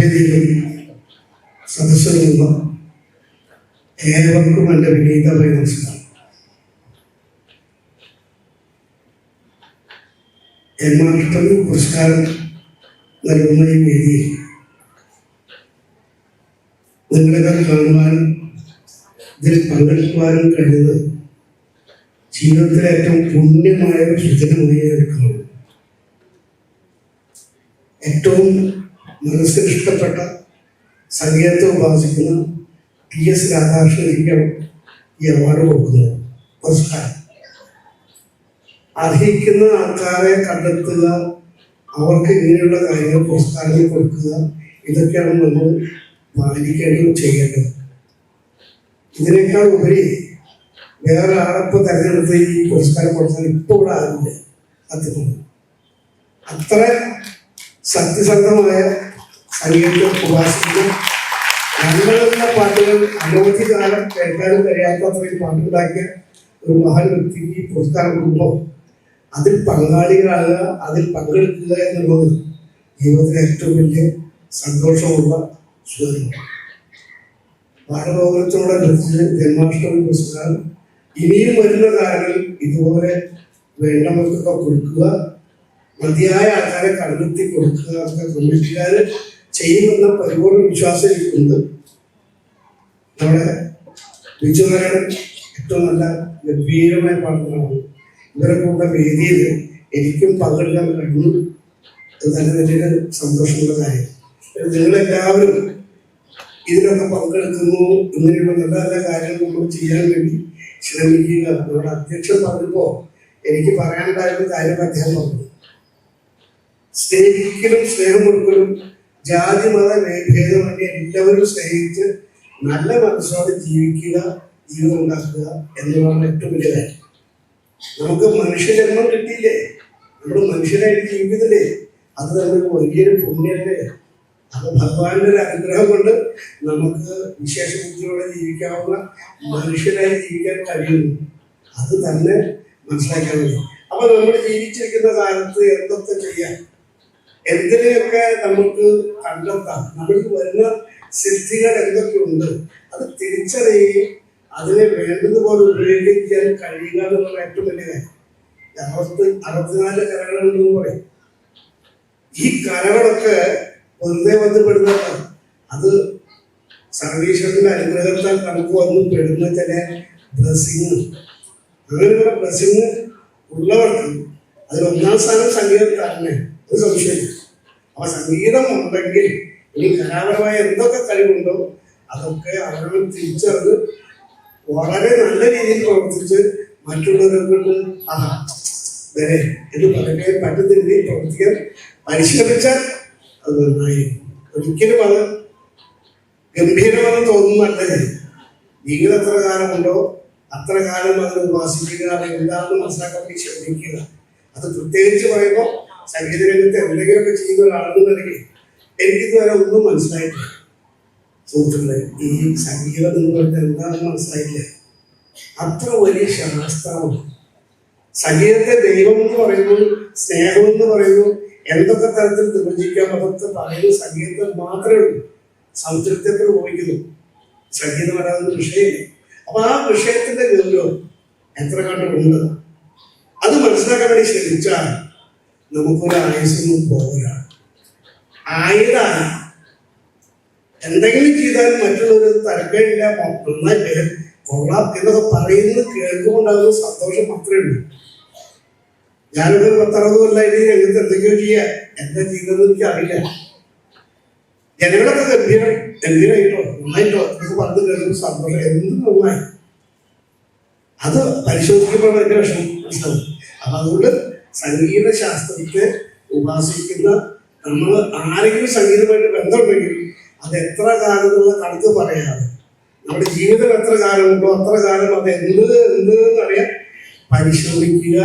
വേദിയിലും സദസ്സുകളും ഏവർക്കും എന്റെ വിനീതമായ നമസ്കാരം ജന്മാഷ്ടമി പുരസ്കാരം നൽകുന്ന ഈ വേദിയിൽ നിങ്ങളെ കാണുവാനും ഇതിൽ പങ്കെടുക്കുവാനും കഴിയുന്നത് ജീവിതത്തിലെ ഏറ്റവും പുണ്യമായ ഒരു സുദിനമായി എടുക്കുന്നു ഏറ്റവും മനസ്സിന് ഇഷ്ടപ്പെട്ട സംഗീതത്തെ ഉപാസിക്കുന്ന ടി എസ് രാധാകൃഷ്ണനിക്കാണ് ഈ അവാർഡ് കൊടുക്കുന്നത് പുരസ്കാരം അർഹിക്കുന്ന ആൾക്കാരെ കണ്ടെത്തുക അവർക്ക് ഇങ്ങനെയുള്ള കാര്യങ്ങൾ പുരസ്കാരങ്ങൾ കൊടുക്കുക ഇതൊക്കെയാണ് നമ്മൾ പാലിക്കേണ്ടതും ചെയ്യേണ്ടത്. ഇതിനേക്കാൾ ഉപരി വേറെ ആളപ്പോൾ തെരഞ്ഞെടുത്ത് ഈ പുരസ്കാരം കൊടുത്താൽ ഇപ്പോൾ ഇവിടെ സത്യം അത്ര സത്യസന്ധമായ സംഗീതത്തെ ഉപാസിക്കുന്ന ഞങ്ങളുള്ള പാട്ടുകൾ അനവധി കാലം കേൾക്കാനും കഴിയാത്ത പാട്ടുണ്ടാക്കിയ ഒരു മഹാൻ വ്യക്തിക്ക് പുരസ്കാരം കൊടുക്കുമ്പോൾ അതിൽ പങ്കാളികളാകുക അതിൽ പങ്കെടുക്കുക എന്നുള്ളത് ജീവിതത്തിലെ ഏറ്റവും വലിയ സന്തോഷമുള്ള സുഖമാണ് ഭാരതോപരത്തോടനുസരിച്ച് ജന്മാഷ്ടമി പുരസ്കാരം ഇനിയും വരുന്ന കാലങ്ങളിൽ ഇതുപോലെ വേണ്ടവർക്കൊക്കെ കൊടുക്കുക മതിയായ ആൾക്കാരെ കണ്ടെത്തി കൊടുക്കുക അതൊക്കെ കമ്മിറ്റിക്കാർ ചെയ്യുമെന്ന പരിപൂർണ വിശ്വാസം എനിക്കുണ്ട് നമ്മുടെ ബിജുനാരായണൻ ഏറ്റവും നല്ല ഗംഭീരമായ പാട്ടുകളാണ് ഇവരെ കൂടെ വേദിയിൽ എനിക്കും പങ്കെടുക്കാൻ കഴിഞ്ഞു. അത് തന്നെ വലിയൊരു സന്തോഷമുള്ള കാര്യം. നിങ്ങളെല്ലാവരും ഇതിനൊക്കെ പങ്കെടുക്കുന്നു. ഇങ്ങനെയുള്ള നല്ല നല്ല കാര്യങ്ങൾ നമ്മൾ ചെയ്യാൻ വേണ്ടി ശ്രമിക്കുക. നമ്മുടെ അധ്യക്ഷൻ പറഞ്ഞപ്പോൾ എനിക്ക് പറയാനുണ്ടായിരുന്ന കാര്യം അദ്ദേഹം പറഞ്ഞു. സ്നേഹിക്കലും സ്നേഹം കൊടുക്കലും ജാതി മത ഭേദമന്യേ എല്ലാവരും സ്നേഹിച്ച് നല്ല മനസ്സോടെ ജീവിക്കുക ജീവിതം ഉണ്ടാക്കുക എന്നുള്ളതാണ് ഏറ്റവും വലിയ കാര്യം. നമുക്ക് മനുഷ്യജന്മം കിട്ടിയില്ലേ? നമ്മൾ മനുഷ്യനായിട്ട് ജീവിക്കുന്നില്ലേ? അത് നമുക്ക് വലിയൊരു പുണ്യല്ലേ? അത് ഭഗവാന്റെ ഒരു അനുഗ്രഹം കൊണ്ട് നമുക്ക് വിശേഷ ബുദ്ധിയോടെ ജീവിക്കാവുന്ന മനുഷ്യനായി ജീവിക്കാൻ കഴിയുന്നു. അത് തന്നെ മനസ്സിലാക്കാൻ കഴിയും. അപ്പൊ നമ്മൾ ജീവിച്ചിരിക്കുന്ന കാലത്ത് എന്തൊക്കെ ചെയ്യാം? എന്തിനെയൊക്കെ നമുക്ക് കണ്ടെത്താം? നമ്മൾക്ക് വരുന്ന സിദ്ധികൾ എന്തൊക്കെയുണ്ട്? അത് തിരിച്ചറിയുകയും അതിനെ വേണ്ടതുപോലെ ഉപയോഗിക്കാൻ കഴിയുക എന്നുള്ള ഏറ്റവും വലിയ കാര്യം. അറുപത്തി അറുപത്തിനാല് കലകളുണ്ടെന്ന് പറയും. ഈ കലകളൊക്കെ വെറുതെ വന്ന് പെടുന്നതല്ല അത് സർവീശ്വരത്തിന്റെ അനുഗ്രഹത്താൽ നമുക്ക് വന്ന് പെടുന്ന ചില ബ്ലസ്സിങ്. അങ്ങനെയുള്ള ബ്ലസ്സിങ് ഉള്ളവർക്ക് അതിൽ ഒന്നാം സ്ഥാനം സംഗീതം തന്നെ. ഒരു സംശയമില്ല. അപ്പൊ സംഗീതം ഉണ്ടെങ്കിൽ ഇനി കലാപരമായ എന്തൊക്കെ കഴിവുണ്ടോ അതൊക്കെ അവരോട് തിരിച്ചറിഞ്ഞ് വളരെ നല്ല രീതിയിൽ പ്രവർത്തിച്ച് മറ്റുള്ളവർക്ക് അതാ വരെ എന്ന് പറയാൻ പറ്റുന്ന രീതിയിൽ പ്രവർത്തിക്കാൻ പരിശ്രമിച്ചാൽ അത് നന്നായി ഒരിക്കലും അത് ഗംഭീരമെന്ന് തോന്നുന്നല്ല ജീവിതം എത്ര കാലമുണ്ടോ അത്ര കാലം അത് ഉപാസിക്കുക അത് എന്താണെന്ന് മനസ്സിലാക്കാൻ ശ്രമിക്കുക. അത് പ്രത്യേകിച്ച് പറയുമ്പോൾ സംഗീത രംഗത്ത് എന്തെങ്കിലുമൊക്കെ ചെയ്യുന്ന ഒരാളെന്ന് നിലയ്ക്ക് എനിക്കിതുവരെ ഒന്നും മനസ്സിലായിട്ടില്ല. സുഹൃത്തുക്കളെ ഈ സംഗീതം എന്ന് പറഞ്ഞാൽ എന്താണെന്ന് മനസ്സിലായില്ല. അത്ര വലിയ ശാസ്ത്രമാണ് സംഗീതത്തെ ദൈവം എന്ന് പറയുന്നു സ്നേഹം എന്ന് പറയുന്നു എന്തൊക്കെ തരത്തിൽ നിർവചിക്കാം അതൊക്കെ പറയുന്നു സംഗീതം മാത്രമേ ഉള്ളൂ. സൗന്ദര്യത്തെ ഉപയോഗിക്കുന്നു. സംഗീതം വരാവുന്ന വിഷയമില്ല. അപ്പൊ ആ വിഷയത്തിന്റെ ഗൗരവം എത്ര കണ്ടുണ്ട് അത് മനസ്സിലാക്കാൻ വേണ്ടി ശ്രമിച്ചാൽ നമുക്കൊരു ആയുസൊന്നും പോകില്ല ആയിരാണ് എന്തെങ്കിലും ചെയ്താലും മറ്റുള്ളവർ തരക്കേടില്ല നന്നായിട്ട് കൊള്ളാം എന്നൊക്കെ പറയുന്നത് കേൾക്കുമ്പോണ്ടാകുന്ന സന്തോഷം മാത്രമേ ഉള്ളൂ. ഞാനൊരു പത്തറുപത് കൊല്ലം രംഗത്ത് എന്തൊക്കെയോ ചെയ്യാ എന്താ ചെയ്തതെന്ന് എനിക്ക് അറിയില്ല ജനങ്ങളൊക്കെ ഗംഭീരം ഗംഭീരമായിട്ടോ നന്നായിട്ടോ എന്നൊക്കെ പറഞ്ഞു കേൾക്കുമ്പോൾ സന്തോഷം എന്തും നന്നായി. അത് പരിശോധിക്കുമ്പോഴാണ് അതിന്റെ വിഷമം. മനസ്സിലാവും അപ്പൊ അതുകൊണ്ട് സംഗീത ശാസ്ത്രത്തെ ഉപാസിക്കുന്ന നമ്മൾ ആരെങ്കിലും സംഗീതമായിട്ട് ബന്ധമുണ്ടെങ്കിൽ അത് എത്ര കാലം എന്നുള്ള കണക്ക് പറയാതെ നമ്മുടെ ജീവിതം എത്ര കാലമുണ്ടോ അത്ര കാലം അത് എന്ത് എന്ത് എന്നറിയാൻ പരിശ്രമിക്കുക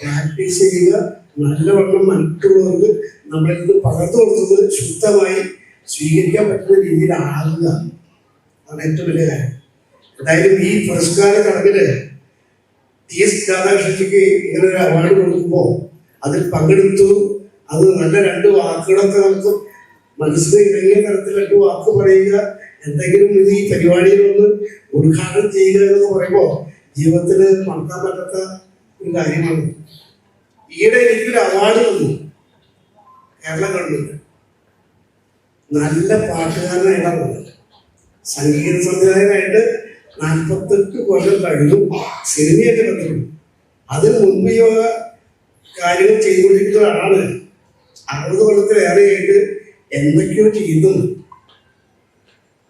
പ്രാക്ടീസ് ചെയ്യുക നല്ലവണ്ണം മറ്റുള്ളവർക്ക് നമ്മളിൽ നിന്ന് പകർത്തു കൊടുക്കുന്നത് ശുദ്ധമായി സ്വീകരിക്കാൻ പറ്റുന്ന രീതിയിലാകുക. അതാണ് ഏറ്റവും വലിയ കാര്യം. എന്തായാലും ഈ പുരസ്കാര ചടങ്ങിൽ ടി എസ് രാധാകൃഷ്ണജിക്ക് ഇങ്ങനെ ഒരു അവാർഡ് കൊടുക്കുമ്പോൾ അതിൽ പങ്കെടുത്തു. അത് നല്ല രണ്ട് വാക്കുകളൊക്കെ നമുക്ക് മനസ്സിന് ഇണങ്ങിയ തരത്തിലൊക്കെ വാക്ക് പറയുക എന്തെങ്കിലും ഇത് ഈ പരിപാടിയിൽ ഒന്ന് ഉദ്ഘാടനം ചെയ്യുക എന്ന് പറയുമ്പോൾ ജീവിതത്തിൽ മറക്കാൻ പറ്റാത്ത ഒരു കാര്യമാണ്. ഈയിടെ എനിക്കൊരു അവാർഡ് തന്നു കേരള ഗവൺമെന്റ് നല്ല പാട്ടുകാരനായിട്ടാണ് സംഗീത സംവിധായകനായിട്ട് നാൽപ്പത്തെട്ട് കൊല്ലം കഴിഞ്ഞു സിനിമയൊക്കെ ബന്ധപ്പെട്ടു അതിന് മുൻപ് കാര്യങ്ങൾ ചെയ്തുകൊണ്ടിരിക്കുന്ന ഒരാളാണ് അറുപത് കൊല്ലത്തിലേറെയായിട്ട് എന്തൊക്കെയോ ചെയ്യുന്നു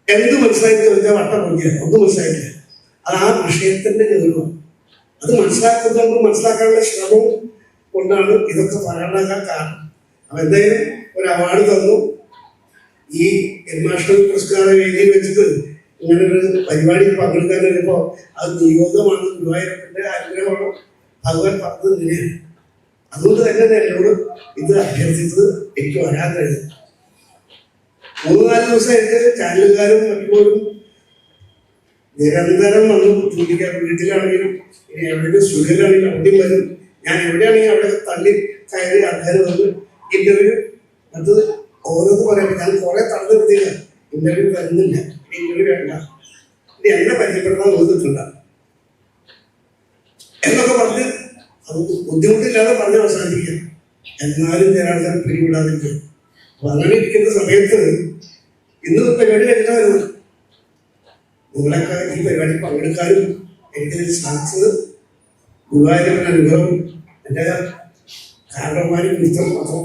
എന്ത് മനസ്സിലാക്കി ചോദിച്ചാൽ വട്ടം പൊങ്ങിയ ഒന്നും മനസ്സിലായില്ല അത് ആ വിഷയത്തിന്റെ ഗൗരവം. അത് മനസ്സിലാക്കുന്നത് മനസ്സിലാക്കാനുള്ള ശ്രമവും കൊണ്ടാണ് ഇതൊക്കെ പറയാനാകാൻ കാരണം. അപ്പൊ എന്തായാലും ഒരു അവാർഡ് തന്നു. ഈ ഇന്റർനാഷണൽ പുരസ്കാര വേദിയിൽ വെച്ചിട്ട് ഇങ്ങനെ ഒരു പരിപാടിയിൽ പങ്കെടുക്കാൻ കഴിയുമ്പോൾ അത് നിയോഗമാണ് ഗുരുവായൂരപ്പന്റെ ആഗ്രഹമാണ് ഭഗവാൻ പറഞ്ഞത് ഇങ്ങനെയാണ് അതുകൊണ്ട് തന്നെ എന്നോട് ഇത് അഭ്യർത്ഥിച്ചത് എനിക്ക് വരാൻ കഴിയും മൂന്ന് നാല് ദിവസമായിട്ട് ചാനലുകാരും മറ്റുപോലും നിരന്തരം വന്ന് ചോദിക്കാൻ വീട്ടിലാണെങ്കിലും എവിടെയും സുഖിലാണെങ്കിലും അവിടെയും വരും. ഞാൻ എവിടെയാണെങ്കിൽ അവിടെ തള്ളി കയറി ആൾക്കാർ വന്ന് ഇന്റർവ്യൂ അത് ഓരോന്ന് പറയാൻ ഞാൻ കുറെ തള്ളു ഇന്റർവ്യൂ തരുന്നില്ല ഇന്റർവ്യൂ വേണ്ട ഇനി എന്നെ പരിചയപ്പെടുത്താൻ നോക്കിയിട്ടില്ല എന്നൊക്കെ പറഞ്ഞ് അത് ബുദ്ധിമുട്ടില്ലാതെ പറഞ്ഞ് അവസാനിപ്പിക്കാം. എന്നാലും ചില ആൾക്കാർ പിരിവിടാതില്ല അപ്പൊ അങ്ങനെ ഇരിക്കുന്ന സമയത്ത് ഇന്ന് പരിപാടി കഴിഞ്ഞാൽ വരുന്നത് നിങ്ങളൊക്കെ ഈ പരിപാടി പങ്കെടുക്കാനും എനിക്കിതിൽ സാധിച്ചത് ഗുരുവായൂരപ്പൻ അനുഗ്രഹം എന്റെ കാരണന്മാരും മിത്രം മാത്രം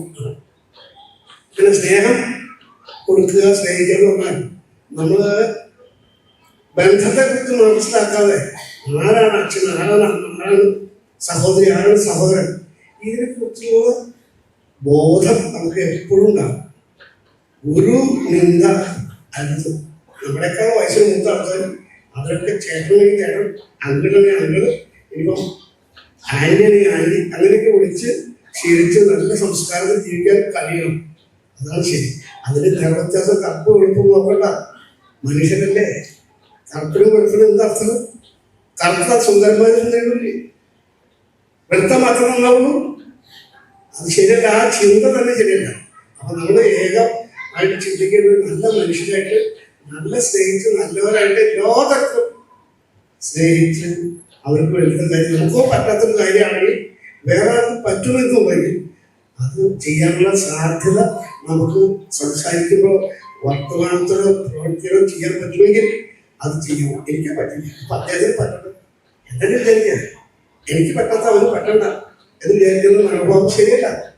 പിന്നെ സ്നേഹം കൊടുക്കുക സ്നേഹിക്കുക എന്ന് പറഞ്ഞാൽ നമ്മൾ ബന്ധത്തെ കുറിച്ച് മനസ്സിലാക്കാതെ ആരാണ് അച്ഛൻ ആരാണ് ആരാണ് സഹോദരി ആരാണ് സഹോദരൻ ഇതിനെ കുറിച്ചുള്ള ബോധം നമുക്ക് എപ്പോഴും ഉണ്ടാകും. ഒരു നിന്ദ അരുത്. നമ്മളെക്കാൾ വയസ്സ് മൂത്ത ആൾക്കാർ അവരൊക്കെ ചേട്ടനെങ്കിൽ ചേട്ടൻ അങ്കിളാണെങ്കിൽ അങ്കിൾ ഇനിയിപ്പം ആന്റണി ആന്റി അങ്ങനെയൊക്കെ വിളിച്ച് ശീലിച്ച് നല്ല സംസ്കാരത്തിൽ ജീവിക്കാൻ കഴിയണം. അതാണ് ശരി. അതിന് നിറവ്യത്യാസം തപ്പ് വെളുപ്പ് നോക്കണ്ട. മനുഷ്യരല്ലേ കറുപ്പിനും വെളുപ്പിനും എന്താ അർത്ഥം? കറുത്ത സുന്ദരന്മാരും നേടില്ലേ വെളുത്ത മാത്രം നന്നാവുള്ളൂ അത് ശരിയല്ല ആ ചിന്ത തന്നെ ശരിയല്ല. അപ്പൊ നമ്മൾ ഏകം ആയിട്ട് ചിന്തിക്കുന്നത് നല്ല മനുഷ്യരായിട്ട് നല്ല സ്നേഹിച്ച് നല്ലവരായിട്ട് ലോകത്തും സ്നേഹിച്ച് അവർക്ക് വേണ്ടുന്ന കാര്യം നമുക്കോ പറ്റാത്തൊരു കാര്യമാണെങ്കിൽ വേറെ പറ്റുമെന്നുണ്ടെങ്കിൽ അത് ചെയ്യാനുള്ള സാധ്യത നമുക്ക് സംസാരിക്കുമ്പോൾ വർത്തമാനത്തിലോ പ്രവർത്തിയിലോ ചെയ്യാൻ പറ്റുമെങ്കിൽ അത് ചെയ്യണം എനിക്ക് പറ്റില്ല. അദ്ദേഹത്തിന് പറ്റണം. എന്തെങ്കിലും വിചാരിക്കാൻ. എനിക്ക് പറ്റാത്ത അവന് പറ്റണ്ട. എന്ന് വിചാരിക്കുന്ന മനോഭാവം ശരിയല്ല.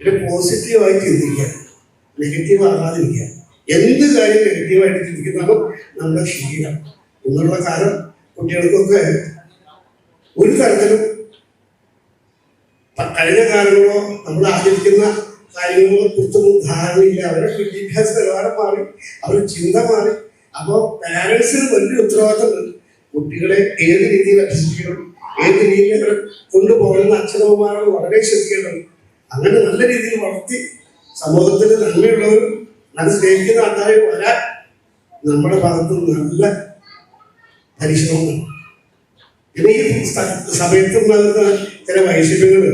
ഇത് പോസിറ്റീവായി ചിന്തിക്കുക. നെഗറ്റീവ് ആകാതിരിക്കുക. എന്ത് കാര്യം നെഗറ്റീവായിട്ട് ചിന്തിക്കുന്നതും നമ്മുടെ ശീലം ഇന്നുള്ള കാലം കുട്ടികൾക്കൊക്കെ ഒരു തരത്തിലും കഴിഞ്ഞ കാലങ്ങളോ നമ്മൾ ആചരിക്കുന്ന കാര്യങ്ങളെ കുറിച്ചൊന്നും ധാരണയില്ല. അവരുടെ വിദ്യാഭ്യാസ നിലവാരം മാറി അവരുടെ ചിന്ത മാറി. അപ്പോൾ പാരൻസിന് വലിയ ഉത്തരവാദിത്തമുണ്ട്. കുട്ടികളെ ഏത് രീതിയിൽ അഭ്യസിക്കണം ഏത് രീതിയിൽ അവർ കൊണ്ടുപോകണമെന്ന് അച്ഛനമ്മമാരോട് വളരെ ശ്രദ്ധിക്കേണ്ടത് അങ്ങനെ നല്ല രീതിയിൽ വളർത്തി സമൂഹത്തിൽ നന്മയുള്ളവരും നല്ല സ്നേഹിക്കുന്ന ആൾക്കാരെ വരാൻ നമ്മുടെ ഭാഗത്ത് നല്ല പരിശ്രമം വേണം. പിന്നെ ഈ സമയത്തുണ്ടാകുന്ന ചില വൈഷമ്യങ്ങൾ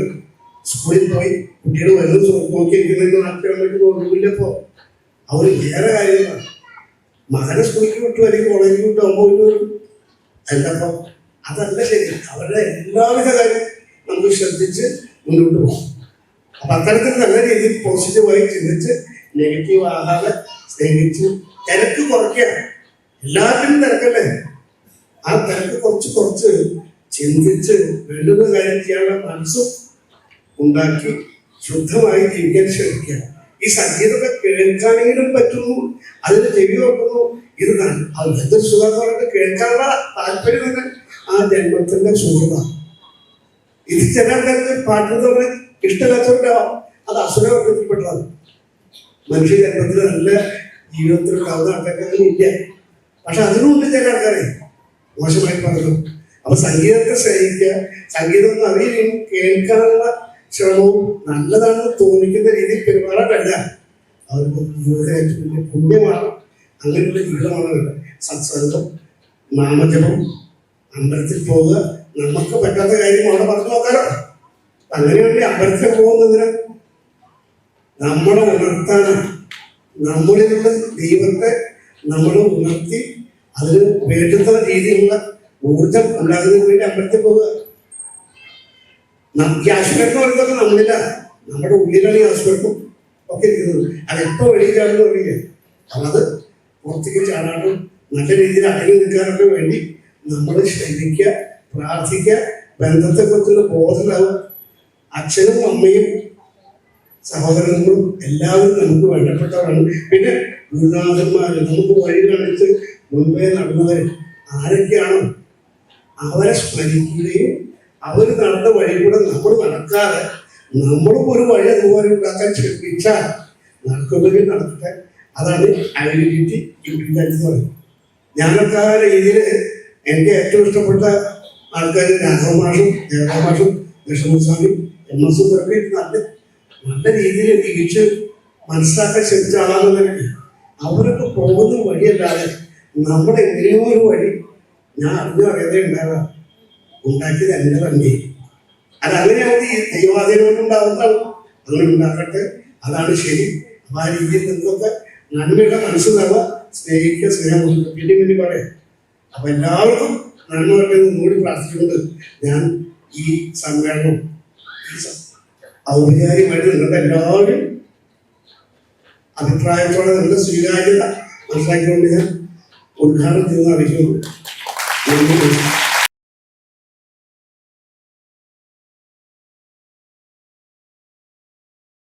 സ്കൂളിൽ പോയി കുട്ടിയുടെ വലുത് നോക്കിയിരിക്കുന്നതിന് നാട്ടിലേക്ക് തോന്നുന്നില്ലപ്പോ അവർ വേറെ കാര്യങ്ങളാണ്. മകനെ സ്കൂളിൽ വിട്ടു അല്ലെങ്കിൽ കോളേജിൽ വിട്ടു അമ്മ വിട്ടു വരും. അല്ലപ്പോ അതല്ല ശരി. അവരുടെ എല്ലാവിധ കാര്യം നമുക്ക് ശ്രദ്ധിച്ച് മുന്നോട്ട് പോകും. അപ്പൊ അത്തരത്തിൽ നല്ല രീതിയിൽ പോസിറ്റീവായി ചിന്തിച്ച് നെഗറ്റീവ് ആകാതെ സ്നേഹിച്ച് തിരക്ക് കുറയ്ക്കുക എല്ലാത്തിനും തിരക്കല്ലേ? ആ തിരക്ക് കുറച്ച് കുറച്ച് ചിന്തിച്ച് വേണ്ടുന്ന കാര്യം ചെയ്യാനുള്ള മനസ്സും ഉണ്ടാക്കി ശുദ്ധമായി ജീവിക്കാൻ ശ്രമിക്കുക ഈ സംഗീതമൊക്കെ കേൾക്കാനെങ്കിലും പറ്റുന്നു. അതിന് ചെവി നോക്കുന്നു ഇതാണ് അത് എന്തൊരു സുഖമായിട്ട് കേൾക്കാനുള്ള താല്പര്യം തന്നെ ആ ജന്മത്തിന്റെ സുഹൃത ഇത് ചില ആൾക്കാർക്ക് പാട്ട് ഇഷ്ടമില്ലാത്തവരുണ്ടാവാം. അത് അസുരവർഗത്തിൽപ്പെട്ടതാണ് മനുഷ്യ ജന്മത്തിൽ നല്ല ജീവിതത്തിൽ ഉണ്ടാവുന്ന ആൾക്കാർക്ക് ഇല്ല. പക്ഷെ അതിനുണ്ട് ചില ആൾക്കാരെ മോശമായി പറഞ്ഞു അപ്പൊ സംഗീതത്തെ സ്നേഹിക്കുക സംഗീതം അറിയുകയും കേൾക്കാനുള്ള ശ്രമവും നല്ലതാണെന്ന് തോന്നിക്കുന്ന രീതിയിൽ പെരുമാറാൻ അവർക്ക് പുണ്യമാണ്. അങ്ങനെയുള്ള ജീവിതമാണ് സത്സംഗം നാമജപം അമ്പലത്തിൽ പോവുക. നമുക്ക് പറ്റാത്ത കാര്യം അവിടെ പറഞ്ഞു നോക്കാലോ അങ്ങനെയാണെങ്കിൽ അമ്പലത്തിൽ പോകുന്നതിന് നമ്മളെ ഉണർത്താനും നമ്മളിലുള്ള ദൈവത്തെ നമ്മൾ ഉണർത്തി അതിന് വേണ്ടുന്ന രീതിയിലുള്ള ഊർജം ഉണ്ടാകുന്നതിന് വേണ്ടി അമ്പലത്തിൽ പോവുക. ഈ അശ്വരക്കം പറയുന്നതൊക്കെ നമ്മളില്ല. നമ്മുടെ ഉള്ളിലാണ് ഈ അശ്വരക്കം ഒക്കെ ഇരിക്കുന്നത്. അത് എപ്പോ വെളിയിൽ ചാടുന്നു അറിയില്ല. അത് പുറത്തേക്ക് ചാടാനും നല്ല രീതിയിൽ അടങ്ങി നിൽക്കാനൊക്കെ വേണ്ടി നമ്മൾ ശ്രമിക്കുക പ്രാർത്ഥിക്കുക ബന്ധത്തെക്കുറിച്ചുള്ള ബോധമുണ്ടാവും അച്ഛനും അമ്മയും സഹോദരങ്ങളും എല്ലാവരും നമുക്ക് വേണ്ടപ്പെട്ടവരാണ്. പിന്നെ ഗുരുനാഥന്മാർ നമുക്ക് വഴി കാണിച്ച് മുൻപേ നടന്നവർ ആരൊക്കെയാണോ അവരെ സ്മരിക്കുകയും അവർ നടന്ന വഴി കൂടെ നമ്മൾ നടക്കാതെ നമ്മളും ഒരു വഴി അതുപോലെ ഉണ്ടാക്കാൻ ശ്രമിച്ചാൽ നടക്കുന്നെങ്കിൽ നടക്കട്ടെ. അതാണ് ഐഡന്റിറ്റി ഇൻഡിപെൻഡൻസ് എന്ന് പറയുന്നത്. ഞാനൊക്കെ ആ രീതിയിൽ എനിക്ക് ഏറ്റവും ഇഷ്ടപ്പെട്ട ആൾക്കാർ രാഘവ മാഷും ലക്ഷ്മണസ്വാമി എം എസ് ഒക്കെ നല്ല നല്ല രീതിയിൽ തിരിച്ച് മനസ്സിലാക്കാൻ ശ്രമിച്ച ആളാണെന്ന് എനിക്ക് അവരൊക്കെ പോകുന്ന വഴിയല്ലാതെ നമ്മുടെ എങ്ങനെയോ ഒരു വഴി ഞാൻ അറിഞ്ഞു അറിയാതെ ഉണ്ടാകാം ഉണ്ടാക്കിയത് എന്റെ തന്നെ അത് അങ്ങനെയാണ് ഈ ദൈവാധീനം ഉണ്ടാകുന്നതാണ് അങ്ങനെ ഉണ്ടാക്കട്ടെ അതാണ് ശരി. അപ്പൊ ആ രീതിയിൽ നിന്നൊക്കെ നന്മയുടെ മനസ്സിലാവുക സ്നേഹിക്കുക സ്നേഹം പിന്നെ പിന്നെ പറയാം. അപ്പൊ എല്ലാവർക്കും നന്മ എന്ന് ഒന്നുകൂടി പ്രാർത്ഥിച്ചുകൊണ്ട് ഞാൻ ഈ സമ്മേളനം ഔപചാരികമായിട്ട് നിങ്ങളുടെ എല്ലാവരും അഭിപ്രായത്തോടെ നിങ്ങളുടെ സ്വീകാര്യത മനസ്സിലാക്കിക്കൊണ്ട് ഞാൻ ഉദ്ഘാടനം ചെയ്യുന്ന അറിയിക്കുന്നു.